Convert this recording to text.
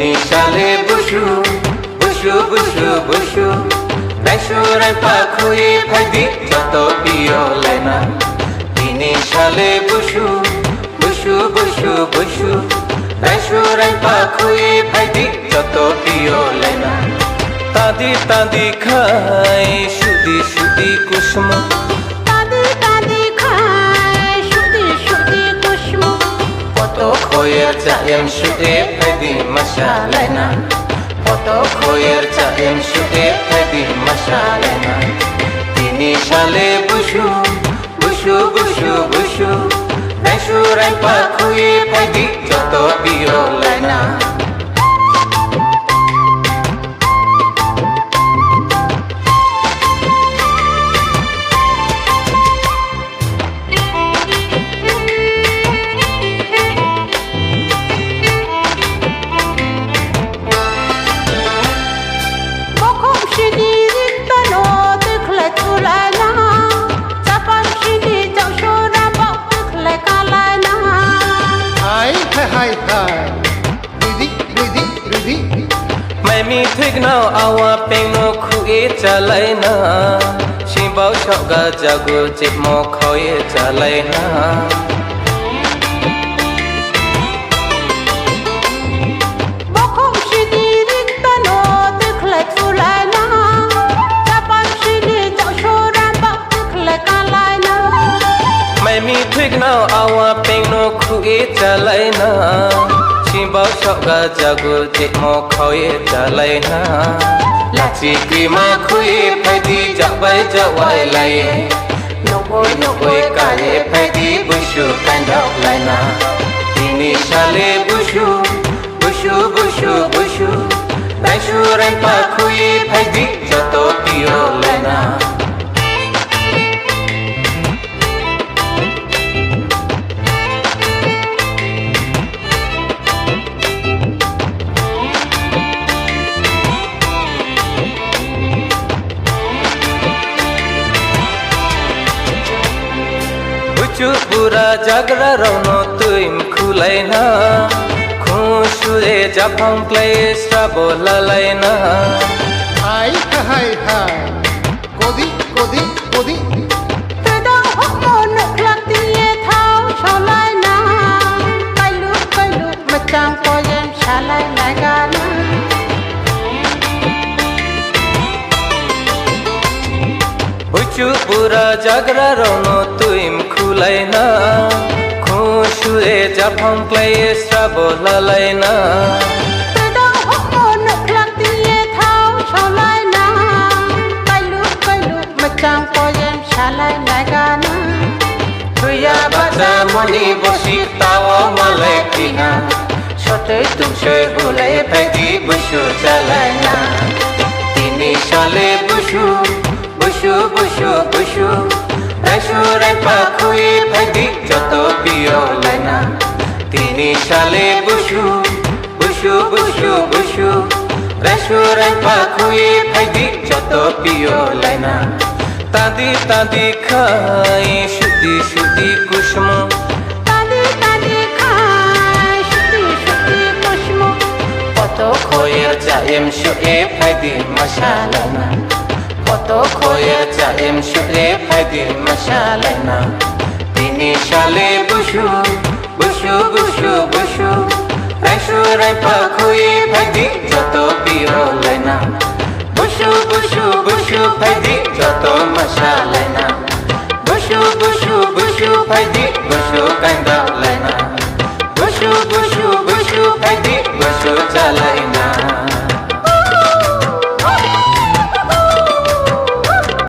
নিশালে বুসু বুসু বুসু বুসু। নাইসুরে পাখুই ভাইদি, যত পিয়লে না তিনি শালে বুসু বুসু বুসু বুসু। নাইসুরে পাখুই ভাইদি, যত পিয়লে না তাদি তাদি খাই সুদি সুদি কুসুম। কত খয়ের চাহেম সুদে ফাইদি মশালেনা কত খয়ের চাহেম সুদে ফাইদি মশালেনা তিনি সালে বুসু বুসু বুসু বুসু। বেসুরাই পাখুয়ে ফাইদি যত Memi thigna awa pengno khue chalaina Shibao shoga jago chitmo khoye chalaina Memi thigna awa pengno khue chalaina जगो जे म खए चलै न लाची क्रिमा खुए फैदी जबै जवै लै नबै नबै काले फैदी बुसु कान्दाव लाइना तिनी साले बुसु बुसु बुसु बुसु दाइसु राइपा खुए फैदी जतो पियो लाइना পুরা জাগরা রৌন তুইম খুলাই না। খুশুয়ে জাফাং প্লাই শ্রাবো লালাই না। হাই হাই হাই। কদি কদি কদি। শালায় লাগানা বুচু পুরা জাগরা রৌন তুইম খুলাই না খুশুয়ে জাফাং প্লাই শ্রাবো লালাই না তেদা হমন ক্লান্তিয়ে থাও ছলায় না কাইলু কাইলু মচাং পয়েম শালায় লাগানা। তুইয়া বাজা মনি বসি তাও মালাই কিনা। ছোটে তুমসে ভুলে ফেদি বসু চালায় না বেসুরে পাখুই ফেদি যত পিও লেনা। তিনি সালে বসু বসু বসু বসু। বেসুরে পাখুই ফেদি যত পিও লেনা। তাদি তাদি খাই সুদি সুদি কুসুম। وتوكو يتعلم شغلي بهدي مشالنا ديني شالي بشو بشو بشو بشو عشو ريبا كوي بهدي جاتو بيرو لنا بشو بشو بشو بهدي جاتو مشالنا بشو بشو بشو بهدي بشو كندا لنا بشو بشو بشو بهدي بشو چالنا